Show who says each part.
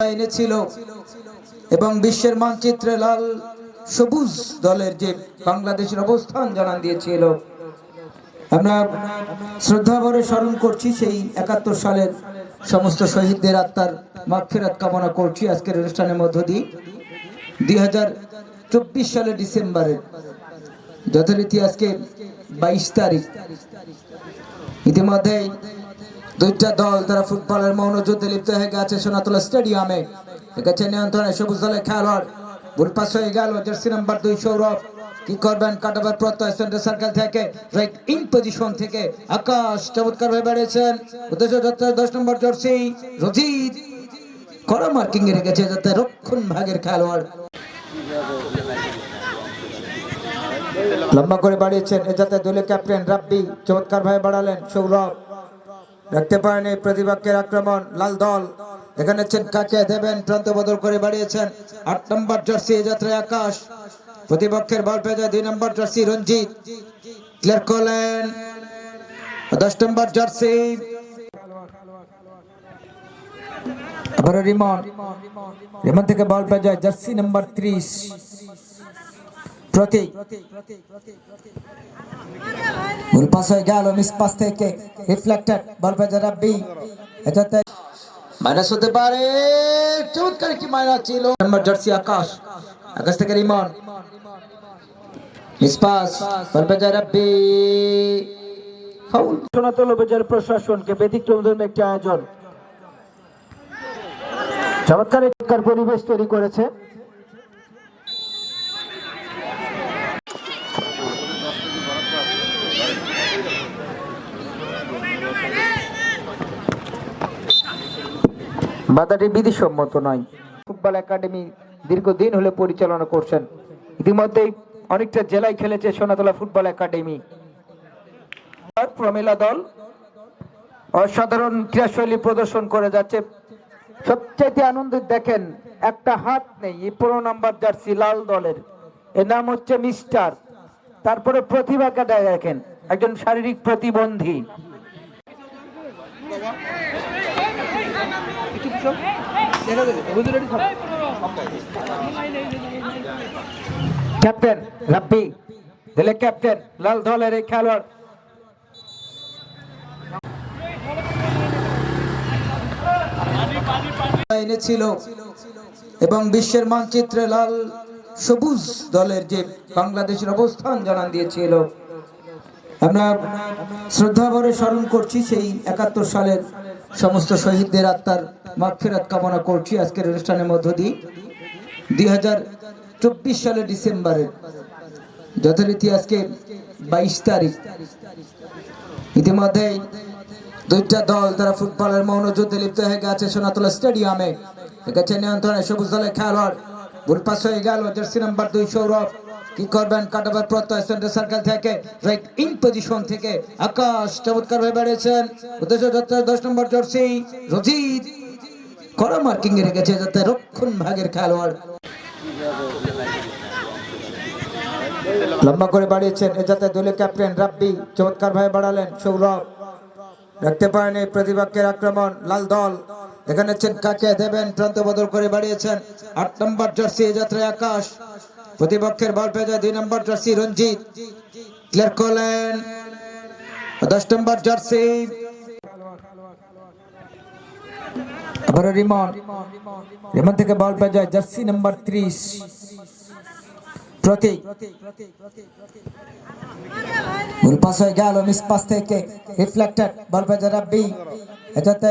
Speaker 1: এনেছিল এবং বিশ্বের মানচিত্রে লাল সবুজ দলের যে বাংলাদেশের অবস্থান জানান দিয়েছিল। আমরা শ্রদ্ধা ভরে স্মরণ করছি সেই একাত্তর সালের সমস্ত শহীদদের আত্মার মাগফিরাত কামনা করছি আজকের অনুষ্ঠানের মধ্য দিয়ে। দুই হাজার চব্বিশ সালের ডিসেম্বরের যথারীতি আজকে বাইশ তারিখ। ইতিমধ্যে দুইটা দল তারা ফুটবলের মৌনযুদ্ধে লিপ্ত হয়ে গেছে সোনাতলা স্টেডিয়ামে। গেছে নিয়ন্ত্রণে সবুজ দলের খেলোয়াড়। ভুল পাস হয়ে গেল, জার্সি নাম্বার দুই সৌরভ। কি করবেন? কাটাবার প্রত্যয় সেন্টার সার্কেল থেকে রাইট ইন পজিশন থেকে আকাশ চমৎকার হয়ে বেড়েছেন। উদ্দেশ্য দশ নম্বর জার্সি, রজিত। কড়া মার্কিং এ রেখেছে যাতে রক্ষণ ভাগের খেলোয়াড়। লম্বা করে বাড়িয়েছেন এ যাতে দলীয় ক্যাপ্টেন রাব্বি। চমৎকার ভাবে বাড়ালেন সৌরভ। রাখতে পারেনি প্রতিপক্ষের আক্রমণ, লাল দল। এখানে কাকে দেবেন? প্রান্ত বদল করে বাড়িয়েছেন। আট নম্বর জার্সি এ যাত্রায় আকাশ। প্রতিপক্ষের বল পেয়ে যায় দুই নম্বর জার্সি, রঞ্জিত। ক্লিয়ার করলেন। দশ নম্বর জার্সি। আবারও রিমন। রিমন থেকে বল পেয়ে যায় জার্সি নাম্বার ত্রিশ। প্রতীক ভুল পাস হয়ে গেল মিস পাস থেকে রিফ্লেক্টেড বল পেয়ে যায় রাব্বি। এটাতে মাইনাস হতে পারে চমৎকার কি মাইনাস ছিল। নম্বর জার্সি আকাশ আকাশ থেকে রিমন। মিস পাস বল পেয়ে যায় রাব্বি। ফাউল সোনাতল উপজেলা প্রশাসনকে ব্যতিক্রম ধর্মী একটি আয়োজন। চমৎকার পরিবেশ তৈরি করেছে। বাধাটি বিধিসম্মত নয়। ফুটবল একাডেমি দীর্ঘদিন হলে পরিচালনা করছেন। ইতিমধ্যেই অনেকটা জেলায় খেলেছে সোনাতলা ফুটবল একাডেমি। প্রমিলা দল অসাধারণ ক্রীড়াশৈলী প্রদর্শন করে যাচ্ছে। সবচাইতে আনন্দিত দেখেন, একটা হাত নেই, এই পনেরো নাম্বার জার্সি লাল দলের। এর নাম হচ্ছে মিস্টার। তারপরে প্রতিভাকে দেখেন, একজন শারীরিক প্রতিবন্ধী। ক্যাপ্টেন রাব্বি দিলে ক্যাপ্টেন লাল দলের এই খেলোয়াড়। এনেছিল এবং বিশ্বের মানচিত্রে লাল সবুজ দলের যে বাংলাদেশের অবস্থান জানান দিয়েছিল। আমরা শ্রদ্ধা ভরে স্মরণ করছি সেই একাত্তর সালের সমস্ত শহীদদের আত্মার মাগফিরাত কামনা করছি আজকের অনুষ্ঠানের মধ্য দিয়ে। দুই চব্বিশ সালের ডিসেম্বরের যথারীতি আজকে বাইশ তারিখ। ইতিমধ্যে দুইটা দল তারা ফুটবলের মৌনযুদ্ধে লিপ্ত হয়ে গেছে সোনাতলা স্টেডিয়ামে। গেছে নিয়ন্ত্রণে সবুজ দলের খেলোয়াড়। ভুল পাস হয়ে গেল জার্সি নাম্বার দুই সৌরভ। কি করবেন? কাটাবার প্রত্যয় সেন্টার সার্কেল থেকে রাইট ইন পজিশন থেকে আকাশ চমৎকার হয়ে বেড়েছেন দশ নম্বর জার্সি রজিত কড়া মার্কিং এ রেখেছে যাতে রক্ষণ ভাগের খেলোয়াড়। লম্বা করে বাড়িয়েছেন, এ যাতে দলীয় ক্যাপ্টেন রাব্বি চমৎকার ভাবে বাড়ালেন, সৌরভ। রাখতে পারেনি প্রতিপক্ষের আক্রমণ, লাল দল। এখানে কাকে দেবেন প্রান্ত বদল করে বাড়িয়েছেন। আট নম্বর জার্সি এ যাত্রায় আকাশ। প্রতিপক্ষের বল পেয়ে যায় দুই নম্বর জার্সি রঞ্জিত। ক্লিয়ার করলেন। দশ নম্বর জার্সি। আবারও থেকে বল পেয়ে যায় জার্সি নাম্বার ত্রিশ। প্রতীক। ভুল হয়ে গেল মিস পাস থেকে রিফ্লেক্টেড বল পেয়ে যায় রাব্বি। এটাতে